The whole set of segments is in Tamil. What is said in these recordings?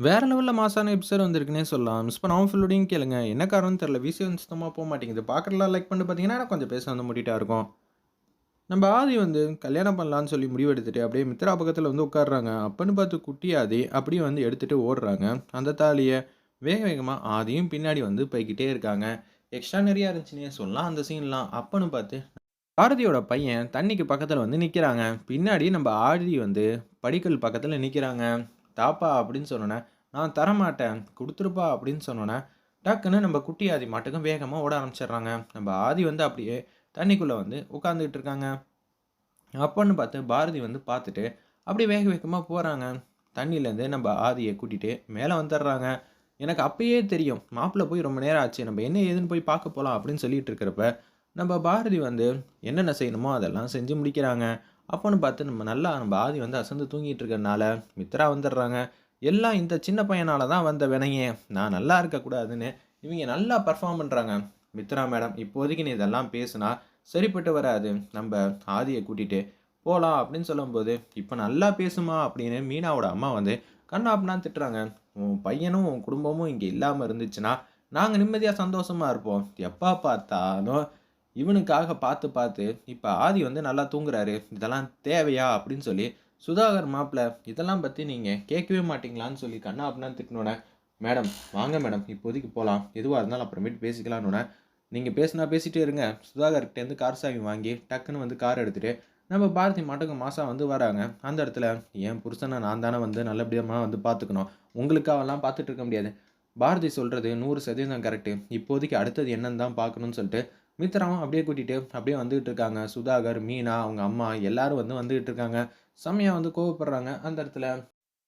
வேற லெவலில் மாசான எபிசோட் வந்திருக்குன்னே சொல்லலாம். மிஸ் பண்ணாமல் ஃபுல்லோடையும் கேளுங்க. என்ன காரணம்னு விசி விசியம் சுத்தமாக போக மாட்டேங்குது. பார்க்குறதுலாம் லைக் பண்ணி பார்த்தீங்கன்னா, எனக்கு கொஞ்சம் பேச வந்து முடிட்டா இருக்கும். நம்ம ஆதி வந்து கல்யாணம் பண்ணலான்னு சொல்லி முடிவெடுத்துட்டு, அப்படியே மித்ரா பக்கத்தில் வந்து உட்கார்றாங்க. அப்பன்னு பார்த்து குட்டி ஆதி அப்படியே வந்து எடுத்துட்டு ஓடுறாங்க. அந்த தாலியை வேக வேகமாக ஆதியும் பின்னாடி வந்து போய்கிட்டே இருக்காங்க. எக்ஸ்ட்ரா நிறையா இருந்துச்சுன்னே சொல்லலாம் அந்த சீன்லாம். அப்பன்னு பார்த்து பாரதியோட பையன் தண்ணிக்கு பக்கத்தில் வந்து நிற்கிறாங்க பின்னாடி நம்ம ஆதி வந்து படிக்கல் பக்கத்தில் நிற்கிறாங்க "தாப்பா" அப்படின்னு சொன்னோன்னே "நான் தரமாட்டேன். கொடுத்துருப்பா அப்படின்னு சொன்னோன்னே டக்குன்னு நம்ம குட்டி ஆதி மாட்டுக்கும் வேகமாக ஓட ஆரம்பிச்சிடுறாங்க நம்ம ஆதி வந்து அப்படியே தண்ணிக்குள்ளே வந்து உட்காந்துக்கிட்டு இருக்காங்க. அப்பன்னு பார்த்து பாரதி வந்து பார்த்துட்டு, அப்படியே வேக வேகமாக போகிறாங்க தண்ணியிலேருந்து நம்ம ஆதியை கூட்டிகிட்டு மேலே வந்துடுறாங்க. எனக்கு அப்பயே தெரியும். மாப்பிள்ள போய் ரொம்ப நேரம் ஆச்சு. நம்ம என்ன ஏதுன்னு போய் பார்க்க போகலாம் அப்படின்னு சொல்லிட்டு இருக்கிறப்ப, நம்ம பாரதி வந்து என்னென்ன செய்யணுமோ அதெல்லாம் செஞ்சு முடிக்கிறாங்க. அப்போன்னு பார்த்து நம்ம நல்லா நம்ம ஆதி வந்து அசந்து தூங்கிட்டு இருக்கிறனால, மித்ரா வந்துடுறாங்க. எல்லாம் இந்த சின்ன பையனால தான் வந்த வினையே. நான் நல்லா இருக்கக்கூடாதுன்னு இவங்க நல்லா பர்ஃபார்ம் பண்ணுறாங்க மித்ரா மேடம் இப்போதைக்கு நீ இதெல்லாம் பேசுனா சரிப்பட்டு வராது. நம்ம ஆதியை கூட்டிகிட்டு போகலாம் அப்படின்னு சொல்லும்போது, இப்போ நல்லா பேசுமா" அப்படின்னு மீனாவோட அம்மா வந்து கண்ணாப்னான்னு திட்டுறாங்க. "உன் பையனும், உன் குடும்பமும் இங்கே இல்லாமல் இருந்துச்சுன்னா, நாங்கள் நிம்மதியாக சந்தோஷமாக இருப்போம். எப்போ பார்த்தாலும் இவனுக்காக பார்த்து பார்த்து இப்போ ஆதி வந்து நல்லா தூங்குறாரு. இதெல்லாம் தேவையா?" அப்படின்னு சொல்லி சுதாகர் மாப்பிள்ளை "இதெல்லாம் பற்றி நீங்கள் கேட்கவே மாட்டீங்களான்னு" சொல்லி கன்னாபின்னான்னு திட்டுனோனே, "மேடம் வாங்க மேடம் இப்போதைக்கு போகலாம் எதுவாக இருந்தாலும் அப்புறமேட்டு பேசிக்கலான்னு நீங்கள் பேசினா பேசிகிட்டே இருங்க." சுதாகர்கிட்டேருந்து கார் சாவி வாங்கி டக்குன்னு வந்து கார் எடுத்துகிட்டு நம்ம பாரதி மாட்டுக்கு மாதம் வந்து வராங்க. அந்த இடத்துல, "என் புருஷனை நான் தானே வந்து நல்லபடியாக வந்து பார்த்துக்கணும். உங்களுக்காகலாம் பார்த்துட்டு இருக்க முடியாது." பாரதி சொல்கிறது நூறு சதவீதம் கரெக்டு இப்போதைக்கு அடுத்தது என்னன்னு தான் பார்க்கணும்னு சொல்லிட்டு, மித்ராவும் அப்படியே கூட்டிகிட்டு அப்படியே வந்துகிட்டு இருக்காங்க. சுதாகர், மீனா, அவங்க அம்மா எல்லாரும் வந்து வந்துகிட்டு இருக்காங்க. செம்மையா வந்து கோவப்படுறாங்க. அந்த இடத்துல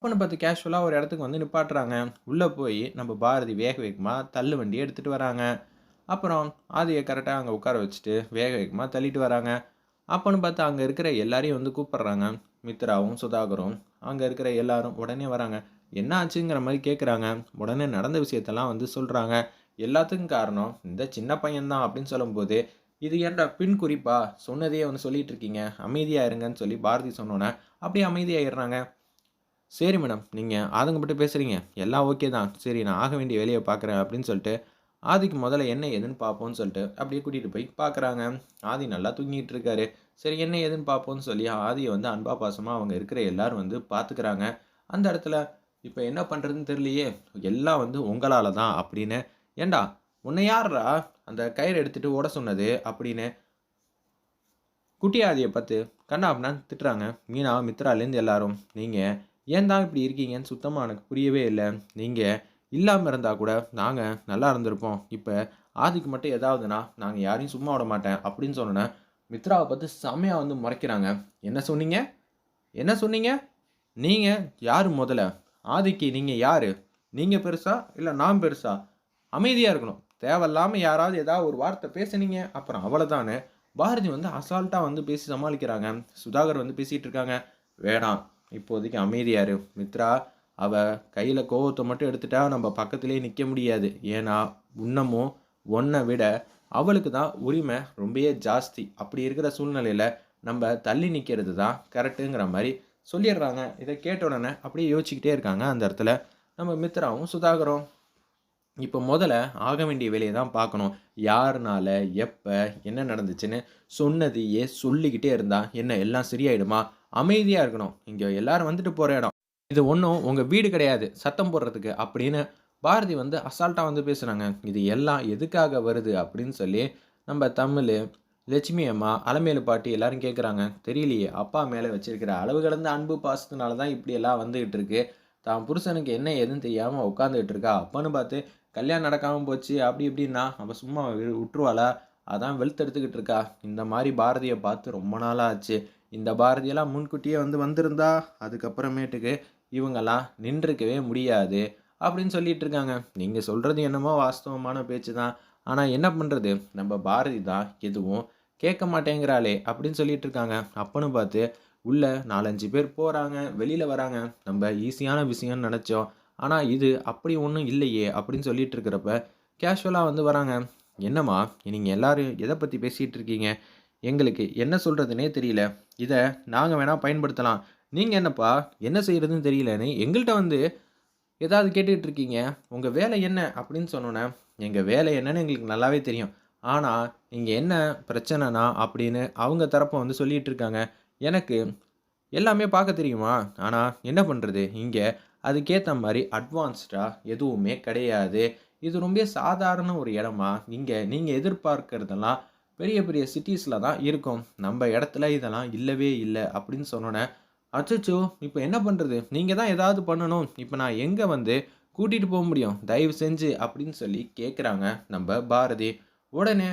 அப்பன்னு பார்த்து கேஷுவலாக ஒரு இடத்துக்கு வந்து நிப்பாட்டுறாங்க. உள்ளே போய் நம்ம பாரதி வேக வேகமாக தள்ளு வண்டியை எடுத்துகிட்டு வராங்க. அப்புறம் ஆதியை கரெக்டாக அங்கே உட்கார வச்சுட்டு, வேக வேகமாக தள்ளிட்டு வராங்க. அப்போன்னு பார்த்து அங்கே இருக்கிற எல்லாரையும் வந்து கூப்பிட்றாங்க மித்ராவும், சுதாகரும் அங்கே இருக்கிற எல்லாரும் உடனே வராங்க. என்ன ஆச்சுங்கிற மாதிரி கேட்குறாங்க. உடனே நடந்த விஷயத்தெல்லாம் வந்து சொல்கிறாங்க எல்லாத்துக்கும் காரணம் இந்த சின்ன பையன்தான் அப்படின்னு சொல்லும்போது, "இது ஏன்டா பின் குறிப்பா? சொன்னதையே வந்து சொல்லிட்டு இருக்கீங்க. அமைதியாயிருங்கன்னு சொல்லி பாரதி சொன்னோன்னே அப்படியே அமைதியாயிடுறாங்க. "சரி மேடம். நீங்கள் ஆதங்கப்பட்டு பேசுகிறீங்க எல்லாம் ஓகே தான். சரி நான் ஆக வேண்டிய வேலையை பார்க்குறேன்" அப்படின்னு சொல்லிட்டு, ஆதிக்கு முதல்ல என்ன ஏதுன்னு பார்ப்போம்னு சொல்லிட்டு அப்படியே கூட்டிகிட்டு போய் பார்க்குறாங்க. ஆதி நல்லா தூங்கிட்டு இருக்காரு. சரி என்ன ஏதுன்னு பார்ப்போம்னு சொல்லி ஆதியை வந்து அன்பா, பாசமாக அவங்க இருக்கிற எல்லாரும் வந்து பார்த்துக்கிறாங்க. அந்த இடத்துல, இப்போ என்ன பண்ணுறதுன்னு தெரியலையே. எல்லாம் வந்து உங்களால் தான்" அப்படின்னு, ஏண்டா உன்னை யார்ரா அந்த கயிறு எடுத்துட்டு ஓட சொன்னது?" அப்படின்னு குட்டி பார்த்து பார்த்து அப்படின்னா திட்டுறாங்க. மீனா, மித்ராலேருந்து எல்லாரும். நீங்கள் ஏன் தான் இப்படி இருக்கீங்கன்னு சுத்தமாக எனக்கு புரியவே இல்லை நீங்கள் இல்லாமல் இருந்தால் கூட நாங்கள் நல்லா இருந்திருப்போம். இப்போ ஆதிக்கு மட்டும் ஏதாவதுன்னா, நாங்கள் யாரையும் சும்மா விட மாட்டேன்" அப்படின்னு சொன்னோனே, மித்ராவை பார்த்து செமையாக வந்து முறைக்கிறாங்க. "என்ன சொன்னீங்க? என்ன சொன்னீங்க? நீங்கள் யார் முதல்ல? ஆதிக்கு நீங்கள் யார் நீங்கள் பெருசா? இல்லை நான் பெருசா? அமைதியாக இருக்கணும். தேவையில்லாமல் யாராவது ஏதாவது ஒரு வார்த்தை பேசுனீங்க, அப்புறம் அவ்வளோதானே பாரதி வந்து அசால்ட்டாக வந்து பேசி சமாளிக்கிறாங்க. சுதாகர் வந்து பேசிகிட்டு இருக்காங்க. "வேணாம். இப்போதைக்கு அமைதியாரு மித்ரா, அவ கையில் கோவத்தை மட்டும் எடுத்துட்டா நம்ம பக்கத்திலேயே நிற்க முடியாது. ஏன்னா, இன்னமும் ஒன்றை விட அவளுக்கு தான் உரிமை ரொம்பவே ஜாஸ்தி. அப்படி இருக்கிற சூழ்நிலையில் நம்ம தள்ளி நிற்கிறது தான் கரெக்ட்டுங்கிற மாதிரி சொல்லிடுறாங்க." இதை கேட்ட உடனே அப்படியே யோசிச்சுக்கிட்டே இருக்காங்க அந்த இடத்துல நம்ம மித்ராவும், சுதாகரும். இப்போ முதல்ல ஆக வேண்டிய வேலையை தான் பார்க்கணும். யாருனால, எப்போ என்ன நடந்துச்சுன்னு சொன்னதையே சொல்லிக்கிட்டே இருந்தா என்ன எல்லாம் சரியாயிடுமா? அமைதியாக இருக்கணும். இங்கே எல்லாரும் வந்துட்டு போகிற இடம். இது ஒன்றும் உங்கள் வீடு கிடையாது. சத்தம் போடுறதுக்கு" அப்படின்னு பாரதி வந்து அசால்ட்டாக வந்து பேசுகிறாங்க "இது எல்லாம் எதுக்காக வருது?" அப்படின்னு சொல்லி நம்ம தமிழ் லட்சுமி அம்மா, அலமேலு பாட்டி எல்லாரும் கேட்குறாங்க. "தெரியலையே. அப்பா மேலே வச்சிருக்கிற அளவு கடந்த அன்பு, பாசத்தினால தான் இப்படியெல்லாம் வந்துகிட்டு இருக்கு. தான் புருஷனுக்கு என்ன ஏதுன்னு தெரியாமல் உட்காந்துகிட்டு இருக்கா. அப்பன்னு பார்த்து கல்யாணம் நடக்காமல் போச்சு அப்படி இப்படின்னா, அவ சும்மா விட்டுருவாளா? அதான் வெளுத்து எடுத்துக்கிட்டு இருக்கா. இந்த மாதிரி பாரதியை பார்த்து ரொம்ப நாளா ஆச்சு. இந்த பாரதியெல்லாம் முன்கூட்டியே வந்து வந்திருந்தா, அதுக்கப்புறமேட்டுக்கு இவங்கலாம் நின்றுக்கவே முடியாது." அப்படின்னு சொல்லிட்டு இருக்காங்க. நீங்கள் சொல்கிறது என்னமோ வாஸ்தவமான பேச்சு தான். ஆனால் என்ன பண்ணுறது நம்ம பாரதி தான் எதுவும் கேட்க மாட்டேங்கிறாளே அப்படின்னு சொல்லிட்டு இருக்காங்க. அப்பன்னு பார்த்து உள்ளே நாலஞ்சு பேர் போகிறாங்க வெளியில் வராங்க. நம்ம ஈஸியான விஷயம்னு நினச்சோம் ஆனால் இது அப்படி ஒன்றும் இல்லையே அப்படின்னு சொல்லிட்டு இருக்கிறப்ப, கேஷுவலாக வந்து வராங்க. "என்னம்மா, நீங்கள் எல்லாரும் எதை பற்றி பேசிகிட்டு இருக்கீங்க? எங்களுக்கு என்ன சொல்கிறதுனே தெரியல. இதை நாங்கள் வேணால் பயன்படுத்தலாம். நீங்கள் என்னப்பா, என்ன செய்கிறதுன்னு தெரியலன்னு எங்கள்கிட்ட வந்து ஏதாவது கேட்டுக்கிட்டு இருக்கீங்க உங்கள் வேலை என்ன அப்படின்னு சொன்னோன்னே எங்கள் வேலை என்னன்னு எங்களுக்கு நல்லாவே தெரியும் ஆனால் நீங்கள் என்ன பிரச்சனைனா அப்படின்னு அவங்க தரப்பை வந்து சொல்லிகிட்டு இருக்காங்க எனக்கு எல்லாமே பார்க்க தெரியுமா ஆனால் என்ன பண்ணுறது இங்கே அதுக்கேற்ற மாதிரி அட்வான்ஸ்டாக எதுவுமே கிடையாது. இது ரொம்ப சாதாரண ஒரு இடமா? இங்கே நீங்கள் எதிர்பார்க்கறதெல்லாம் பெரிய பெரிய சிட்டிஸில் தான் இருக்கும். நம்ம இடத்துல இதெல்லாம் இல்லவே இல்லை அப்படின்னு சொன்னோன்னே அச்சச்சோ இப்போ என்ன பண்ணுறது நீங்கள் தான் ஏதாவது பண்ணணும். இப்போ நான் எங்கே வந்து கூட்டிகிட்டு போக முடியும்? தயவு செஞ்சு அப்படின்னு சொல்லி கேட்குறாங்க நம்ம பாரதி. உடனே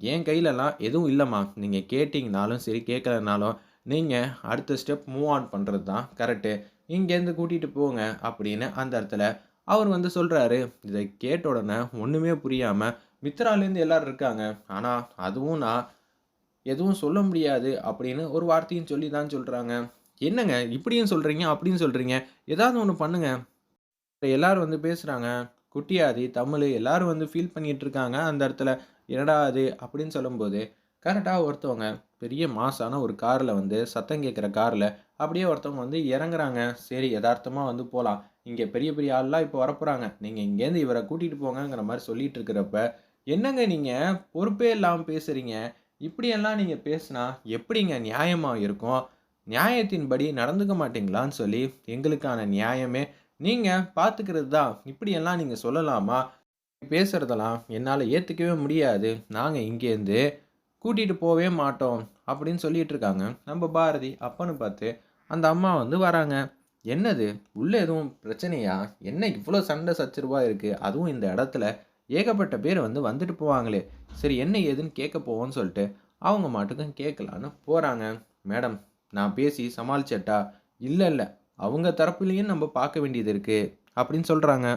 என் கையிலலாம் எதுவும் இல்லைம்மா. நீங்கள் கேட்டிங்கனாலும் சரி கேட்கலனாலும் நீங்கள் அடுத்த ஸ்டெப் மூவ் ஆன் பண்ணுறது தான் கரெக்டு இங்கேருந்து கூட்டிகிட்டு போங்க அப்படின்னு அந்த இடத்துல அவர் வந்து சொல்கிறாரு இதை கேட்ட உடனே ஒன்றுமே புரியாமல் மித்ராலேருந்து எல்லோரும் இருக்காங்க. ஆனால் அதுவும் நான் எதுவும் சொல்ல முடியாது அப்படின்னு ஒரு வார்த்தையும் சொல்லி தான் சொல்கிறாங்க என்னங்க இப்படியும் சொல்கிறீங்க அப்படின்னு சொல்கிறீங்க ஏதாவது ஒன்று பண்ணுங்க. எல்லோரும் வந்து பேசுகிறாங்க குட்டியாதி தமிழ் எல்லாரும் வந்து ஃபீல் பண்ணிகிட்டு இருக்காங்க அந்த இடத்துல. என்னடா அது? அப்படின்னு சொல்லும்போது கரெக்டாக ஒருத்தவங்க பெரிய மாசான ஒரு காரில் வந்து சத்தம் கேட்குற காரில் அப்படியே ஒருத்தவங்க வந்து இறங்குறாங்க. சரி யதார்த்தமாக வந்து போகலாம் இங்கே பெரிய பெரிய ஆள்லாம் இப்போ வரப்போகிறாங்க நீங்கள் இங்கேருந்து இவரை கூட்டிகிட்டு போங்கங்கிற மாதிரி சொல்லிகிட்டு இருக்கிறப்ப என்னங்க நீங்கள் பொறுப்பே இல்லாமல் பேசுகிறீங்க இப்படியெல்லாம் நீங்கள் பேசுனா எப்படிங்க நியாயமாக இருக்கும்? நியாயத்தின்படி நடந்துக்க மாட்டீங்களான்னு சொல்லி எங்களுக்கான நியாயமே. நீங்கள் பார்த்துக்கிறது தான் இப்படியெல்லாம் நீங்கள் சொல்லலாமா? பேசுகிறதெல்லாம் என்னால் ஏற்றுக்கவே முடியாது. நாங்கள் இங்கேருந்து கூட்டிகிட்டு போகவே மாட்டோம் அப்படின்னு சொல்லிட்டு இருக்காங்க. நம்ம பாரதி அப்பன்னு பார்த்து அந்த அம்மா வந்து வராங்க. என்னது? உள்ளே எதுவும் பிரச்சனையா? என்ன இவ்வளோ சண்டை சச்சரவா இருக்குது அதுவும் இந்த இடத்துல. ஏகப்பட்ட பேர் வந்து வந்துட்டு போவாங்களே. சரி என்ன ஏதுன்னு கேட்க போவோன்னு சொல்லிட்டு அவங்க மாட்டுக்கும் கேட்கலான்னு போகிறாங்க மேடம் நான் பேசி சமாளிச்சட்டா? இல்லை இல்லை. அவங்க தரப்புலையும் நம்ம பார்க்க வேண்டியது இருக்குது அப்படின்னு சொல்கிறாங்க